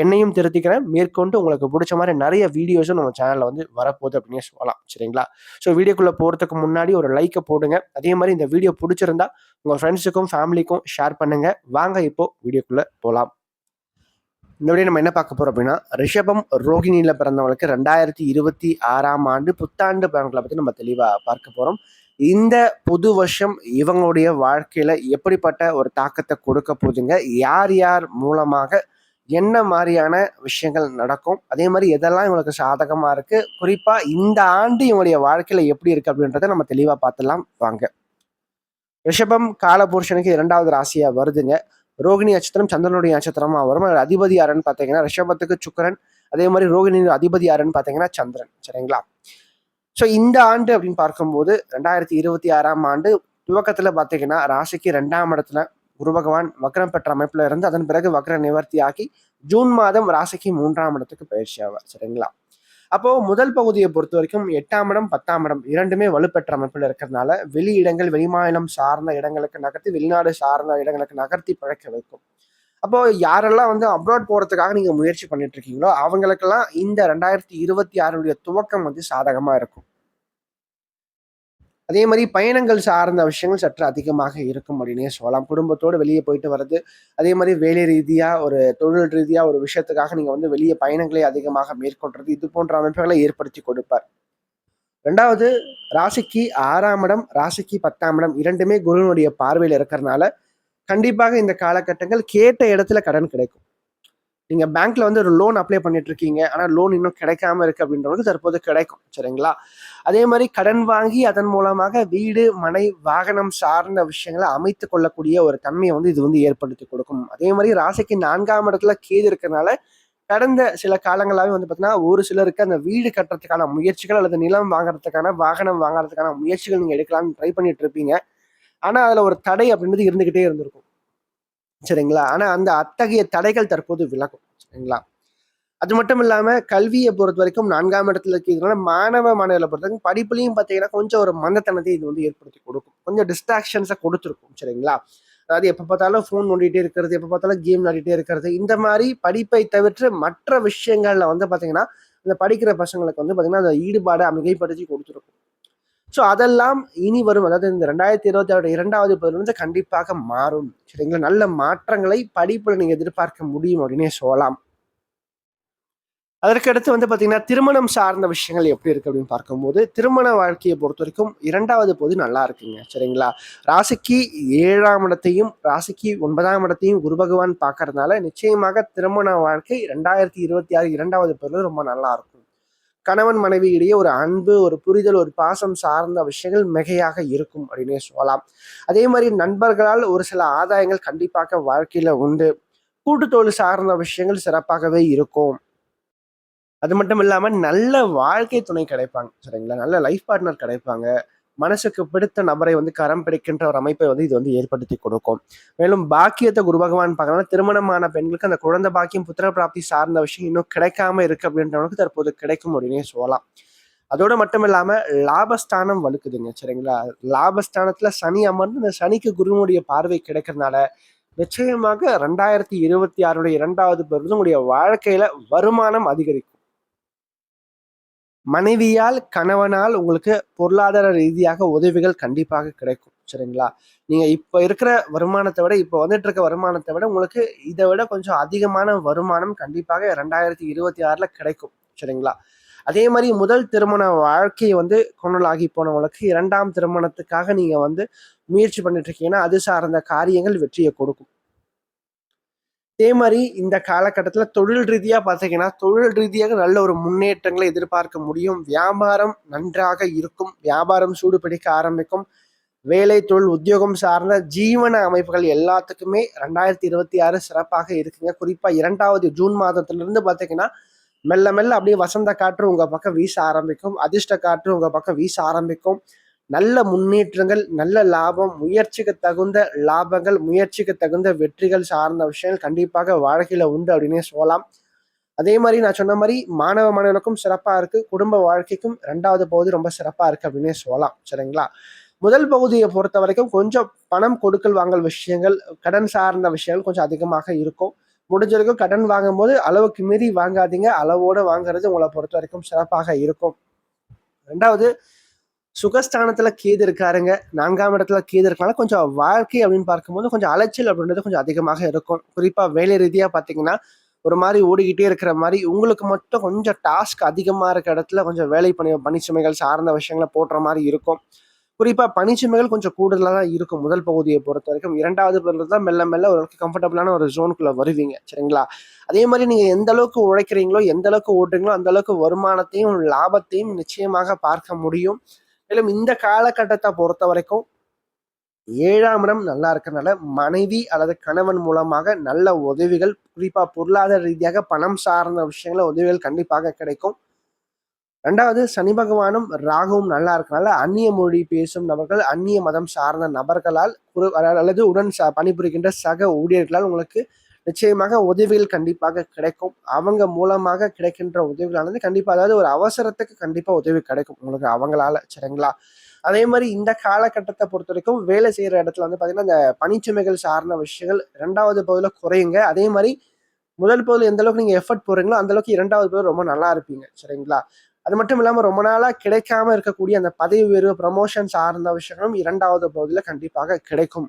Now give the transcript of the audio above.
என்னையும் திருத்திக்கிறேன். மேற்கொண்டு உங்களுக்கு பிடிச்ச மாதிரி நிறைய வீடியோஸும் நம்ம சேனலில் வந்து வரப்போகுது அப்படின்னு சொல்லலாம். சரிங்களா? ஸோ வீடியோக்குள்ளே போகிறதுக்கு முன்னாடி ஒரு லைக்கை போடுங்க. அதே மாதிரி இந்த வீடியோ பிடிச்சிருந்தா உங்கள் ஃப்ரெண்ட்ஸுக்கும் ஃபேமிலிக்கும் ஷேர் பண்ணுங்கள் வாங்க இப்போ வீடியோக்குள்ளே போகலாம் இந்த வீடியோ நம்ம என்ன பார்க்க போகிறோம் அப்படின்னா ரிஷபம் ரோகிணியில் பிறந்தவங்களுக்கு ரெண்டாயிரத்தி இருபத்தி ஆறாம் ஆண்டு புத்தாண்டு பலன்களை பற்றி நம்ம தெளிவாக பார்க்க போகிறோம் இந்த புது வருஷம் இவங்களுடைய வாழ்க்கையில் எப்படிப்பட்ட ஒரு தாக்கத்தை கொடுக்க போகுதுங்க? யார் யார் மூலமாக என்ன மாதிரியான விஷயங்கள் நடக்கும்? அதே மாதிரி எதெல்லாம் இவங்களுக்கு சாதகமாக இருக்குது குறிப்பாக இந்த ஆண்டு இவங்களுடைய வாழ்க்கையில் எப்படி இருக்குது அப்படின்றத நம்ம தெளிவாக பார்த்துலாம் வாங்க. ரிஷபம் காலபுருஷனுக்கு இரண்டாவது ராசியாக வருதுங்க. ரோகிணி நட்சத்திரம் சந்திரனுடைய நட்சத்திரமாக வரும். அதிபதி யாருன்னு பார்த்தீங்கன்னா ரிஷபத்துக்கு சுக்கரன். அதே மாதிரி ரோகிணி அதிபதி யாருன்னு பார்த்தீங்கன்னா சந்திரன். சரிங்களா? ஸோ இந்த ஆண்டு அப்படின்னு பார்க்கும்போது ரெண்டாயிரத்தி இருபத்தி ஆறாம் ஆண்டு துவக்கத்தில் பார்த்தீங்கன்னா ராசிக்கு ரெண்டாம் இடத்துல குரு பகவான் வக்ரம் பெற்ற அமைப்புல இருந்து அதன் பிறகு வக்ர நிவர்த்தி ஆகி ஜூன் மாதம் ராசிக்கு மூன்றாம் இடத்துக்கு பயிற்சி ஆவார். சரிங்களா? அப்போ முதல் பகுதியை பொறுத்த வரைக்கும் எட்டாம் இடம் பத்தாம் இடம் இரண்டுமே வலுப்பெற்ற அமைப்பில் இருக்கிறதுனால வெளி இடங்கள் வெளிமாநிலம் சார்ந்த இடங்களுக்கு நகர்த்தி வெளிநாடு சார்ந்த இடங்களுக்கு நகர்த்தி பழக்க வைக்கும். அப்போ யாரெல்லாம் வந்து அப்ராட் போறதுக்காக நீங்க முயற்சி பண்ணிட்டு இருக்கீங்களோ அவங்களுக்கெல்லாம் இந்த ரெண்டாயிரத்தி இருபத்தி ஆறுடைய துவக்கம் வந்து சாதகமா இருக்கும். அதே மாதிரி பயணங்கள் சார்ந்த விஷயங்கள் சற்று அதிகமாக இருக்கும் அப்படின்னே சொல்லலாம். குடும்பத்தோடு வெளியே போயிட்டு வர்றது அதே மாதிரி வேலை ரீதியாக ஒரு தொழில் ரீதியாக ஒரு விஷயத்துக்காக நீங்கள் வந்து வெளியே பயணங்களை அதிகமாக மேற்கொள்றது இது போன்ற அமைப்புகளை ஏற்படுத்தி கொடுப்பார். ரெண்டாவது ராசிக்கு ஆறாம் இடம் ராசிக்கு பத்தாம் இடம் இரண்டுமே குருவினுடைய பார்வையில் இருக்கிறதுனால கண்டிப்பாக இந்த காலகட்டங்கள் கேட்ட இடத்துல கடன் கிடைக்கும். நீங்க பேங்க்ல வந்து ஒரு லோன் அப்ளை பண்ணிட்டு இருக்கீங்க ஆனா லோன் இன்னும் கிடைக்காம இருக்கு அப்படின்றவங்களுக்கு தற்போது கிடைக்கும். சரிங்களா? அதே மாதிரி கடன் வாங்கி அதன் மூலமாக வீடு மனை வாகனம் சார்ந்த விஷயங்களை அமைத்து கொள்ளக்கூடிய ஒரு தன்மையை வந்து இது வந்து ஏற்படுத்தி கொடுக்கும். அதே மாதிரி ராசிக்கு நான்காம் இடத்துல கேது இருக்கிறதுனால கடந்த சில காலங்களாகவே வந்து பார்த்தீங்கன்னா ஒரு சிலருக்கு அந்த வீடு கட்டுறதுக்கான முயற்சிகள் அல்லது நிலம் வாங்குறதுக்கான வாகனம் வாங்குறதுக்கான முயற்சிகள் நீங்கள் எடுக்கலாம்னு ட்ரை பண்ணிட்டு இருப்பீங்க ஆனால் அதில் ஒரு தடை அப்படின்றது இருந்துக்கிட்டே இருந்திருக்கும். சரிங்களா? ஆனா அந்த அத்தகைய தடைகள் தற்போது விலகும். சரிங்களா? அது மட்டும் இல்லாம கல்வியை பொறுத்த வரைக்கும் நான்காம் இடத்துல இருக்கிறதுனால மாணவ மாணவர்களை பொறுத்த வரைக்கும் படிப்புலையும் பார்த்தீங்கன்னா கொஞ்சம் ஒரு மந்தத்தனத்தை இது வந்து ஏற்படுத்தி கொடுக்கும். கொஞ்சம் டிஸ்ட்ராக்ஷன்ஸை கொடுத்துருக்கும். சரிங்களா? அதாவது எப்போ பார்த்தாலும் ஃபோன் நோண்டிகிட்டே இருக்கிறது எப்போ பார்த்தாலும் கேம் விளையாடிட்டே இருக்கிறது. இந்த மாதிரி படிப்பை தவிர்த்து மற்ற விஷயங்கள்ல வந்து பார்த்தீங்கன்னா இந்த படிக்கிற பசங்களுக்கு வந்து பார்த்தீங்கன்னா அந்த ஈடுபாடை அமைகைப்படுத்தி கொடுத்துருக்கும். ஸோ அதெல்லாம் இனி வரும். அதாவது இந்த ரெண்டாயிரத்தி இருபத்தி ஆறு இரண்டாவது பதிலிருந்து கண்டிப்பாக மாறும். சரிங்களா? நல்ல மாற்றங்களை படிப்பில் நீங்கள் எதிர்பார்க்க முடியும் அப்படின்னே சொல்லலாம். அதற்கடுத்து வந்து பார்த்தீங்கன்னா திருமணம் சார்ந்த விஷயங்கள் எப்படி இருக்கு அப்படின்னு பார்க்கும்போது திருமண வாழ்க்கையை பொறுத்த வரைக்கும் இரண்டாவது பொது நல்லா இருக்குங்க. சரிங்களா? ராசிக்கு ஏழாம் இடத்தையும் ராசிக்கு ஒன்பதாம் இடத்தையும் குரு பகவான் பார்க்கறதுனால நிச்சயமாக திருமண வாழ்க்கை ரெண்டாயிரத்தி இருபத்தி ஆறு இரண்டாவது பொருள் ரொம்ப நல்லா இருக்கும். கணவன் மனைவி இடையே ஒரு அன்பு ஒரு புரிதல் ஒரு பாசம் சார்ந்த விஷயங்கள் மிகையாக இருக்கும் அப்படின்னே சொல்லலாம். அதே மாதிரி நண்பர்களால் ஒரு சில ஆதாயங்கள் கண்டிப்பாக வாழ்க்கையில உண்டு. கூட்டுத்தொழில் சார்ந்த விஷயங்கள் சிறப்பாகவே இருக்கும். அது மட்டும் இல்லாமல் நல்ல வாழ்க்கை துணை கிடைப்பாங்க. சரிங்களா? நல்ல லைஃப் பார்ட்னர் கிடைப்பாங்க. மனசுக்கு பிடித்த நபரை வந்து கரம் பிடிக்கின்ற ஒரு அமைப்பை வந்து இது வந்து ஏற்படுத்தி கொடுக்கும். மேலும் பாக்கியத்தை குரு பகவான் பார்க்கலாம் திருமணமான பெண்களுக்கு அந்த குழந்தை பாக்கியம் புத்திர பிராப்தி சார்ந்த விஷயம் இன்னும் கிடைக்காம இருக்கு அப்படின்றவனுக்கு தற்போது கிடைக்கும் அப்படின்னே சொல்லலாம். அதோட மட்டும் இல்லாம லாபஸ்தானம் வலுக்குதுங்க சரிங்களா? லாபஸ்தானத்துல சனி அமர்ந்து இந்த சனிக்கு குருவனுடைய பார்வை கிடைக்கிறதுனால நிச்சயமாக ரெண்டாயிரத்தி இருபத்தி ஆறுடைய இரண்டாவது பெருது உங்களுடைய வாழ்க்கையில வருமானம் அதிகரிக்கும். மனைவியால் கணவனால் உங்களுக்கு பொருளாதார ரீதியாக உதவிகள் கண்டிப்பாக கிடைக்கும் சரிங்களா? நீங்க இப்ப இருக்கிற வருமானத்தை விட இப்ப வந்துட்டு இருக்க வருமானத்தை விட உங்களுக்கு இதை விட கொஞ்சம் அதிகமான வருமானம் கண்டிப்பாக ரெண்டாயிரத்தி இருபத்தி ஆறுல கிடைக்கும் சரிங்களா? அதே மாதிரி முதல் திருமண வாழ்க்கையை வந்து கொண்டலாகி போனவங்களுக்கு இரண்டாம் திருமணத்துக்காக நீங்க வந்து முயற்சி பண்ணிட்டு இருக்கீங்கன்னா அது சார்ந்த காரியங்கள் வெற்றியை கொடுக்கும். அதே மாதிரி இந்த காலகட்டத்தில் தொழில் ரீதியாக பார்த்தீங்கன்னா தொழில் ரீதியாக நல்ல ஒரு முன்னேற்றங்களை எதிர்பார்க்க முடியும். வியாபாரம் நன்றாக இருக்கும். வியாபாரம் சூடு பிடிக்க ஆரம்பிக்கும். வேலை தொழில் உத்தியோகம் சார்ந்த ஜீவன அமைப்புகள் எல்லாத்துக்குமே ரெண்டாயிரத்தி இருபத்தி ஆறு சிறப்பாக இருக்குங்க. குறிப்பாக இரண்டாவது ஜூன் மாதத்திலிருந்து பார்த்தீங்கன்னா மெல்ல மெல்ல அப்படியே வசந்த காற்று உங்கள் பக்கம் வீச ஆரம்பிக்கும். அதிர்ஷ்ட காற்று உங்கள் பக்கம் வீச ஆரம்பிக்கும். நல்ல முன்னேற்றங்கள் நல்ல லாபம் முயற்சிக்கு தகுந்த லாபங்கள் முயற்சிக்கு தகுந்த வெற்றிகள் சார்ந்த விஷயங்கள் கண்டிப்பாக வாழ்க்கையில உண்டு அப்படின்னே சொல்லலாம். அதே மாதிரி நான் சொன்ன மாதிரி மாணவ மாணவர்களுக்கும் சிறப்பா இருக்கு. குடும்ப வாழ்க்கைக்கும் ரெண்டாவது பகுதி ரொம்ப சிறப்பா இருக்கு அப்படின்னே சொல்லலாம். சரிங்களா? முதல் பகுதியை பொறுத்த வரைக்கும் கொஞ்சம் பணம் கொடுக்கல் வாங்கல் விஷயங்கள் கடன் சார்ந்த விஷயங்கள் கொஞ்சம் அதிகமாக இருக்கும். முடிஞ்ச வரைக்கும் கடன் வாங்கும்போது அளவுக்கு மீறி வாங்காதீங்க. அளவோடு வாங்குறது உங்களை பொறுத்த வரைக்கும் சிறப்பாக இருக்கும். ரெண்டாவது சுகஸ்தானத்துல கேது இருக்காருங்க. நான்காம் இடத்துல கேது இருக்கனால கொஞ்சம் வாழ்க்கை அப்படின்னு பார்க்கும்போது கொஞ்சம் அலைச்சல் அப்படின்றது கொஞ்சம் அதிகமாக இருக்கும். குறிப்பா வேலை ரீதியா பாத்தீங்கன்னா ஒரு மாதிரி ஓடிக்கிட்டே இருக்கிற மாதிரி உங்களுக்கு மட்டும் கொஞ்சம் டாஸ்க் அதிகமாக இருக்க இடத்துல கொஞ்சம் வேலை பணி பணிச்சுமைகள் சார்ந்த விஷயங்களை போடுற மாதிரி இருக்கும். குறிப்பாக பனிச்சுமைகள் கொஞ்சம் கூடுதலாக தான் இருக்கும் முதல் பகுதியை பொறுத்த வரைக்கும். இரண்டாவது பகுதியில் தான் மெல்ல மெல்ல ஓரளவுக்கு கம்ஃபர்டபுளான ஒரு ஜோனுக்குள்ள வருவீங்க. சரிங்களா? அதே மாதிரி நீங்கள் எந்த அளவுக்கு உழைக்கிறீங்களோ எந்த அளவுக்கு ஓட்டுறீங்களோ அந்த அளவுக்கு வருமானத்தையும் லாபத்தையும் நிச்சயமாக பார்க்க முடியும். மேலும் இந்த காலகட்டத்தை பொறுத்த வரைக்கும் ஏழாம் இடம் நல்லா இருக்கிறனால மனைவி அல்லது கணவன் மூலமாக நல்ல உதவிகள் குறிப்பா பொருளாதார ரீதியாக பணம் சார்ந்த விஷயங்கள உதவிகள் கண்டிப்பாக கிடைக்கும். ரெண்டாவது சனி பகவானும் ராகுவும் நல்லா இருக்கனால அந்நிய மொழி பேசும் நபர்கள் அந்நிய மதம் சார்ந்த நபர்களால் அல்லது உடன் பணிபுரிகின்ற சக ஊழியர்களால் உங்களுக்கு நிச்சயமாக உதவிகள் கண்டிப்பாக கிடைக்கும். அவங்க மூலமாக கிடைக்கின்ற உதவிகளானது கண்டிப்பாக அதாவது ஒரு அவசரத்துக்கு கண்டிப்பாக உதவி கிடைக்கும் உங்களுக்கு அவங்களால சரிங்களா? அதே மாதிரி இந்த காலகட்டத்தை பொறுத்த வரைக்கும் வேலை செய்யற இடத்துல வந்து பாத்தீங்கன்னா இந்த பணிச்சுமைகள் சார்ந்த விஷயங்கள் இரண்டாவது பகுதியில் குறையுங்க. அதே மாதிரி முதல் பகுதியில் எந்த அளவுக்கு நீங்க எஃபர்ட் போறீங்களோ அந்த அளவுக்கு இரண்டாவது பகுதியில் ரொம்ப நல்லா இருப்பீங்க சரிங்களா? அது மட்டும் இல்லாமல் ரொம்ப நாளாக கிடைக்காம இருக்கக்கூடிய அந்த பதவி உயர்வு ப்ரமோஷன் சார்ந்த விஷயங்களும் இரண்டாவது பகுதியில் கண்டிப்பாக கிடைக்கும்.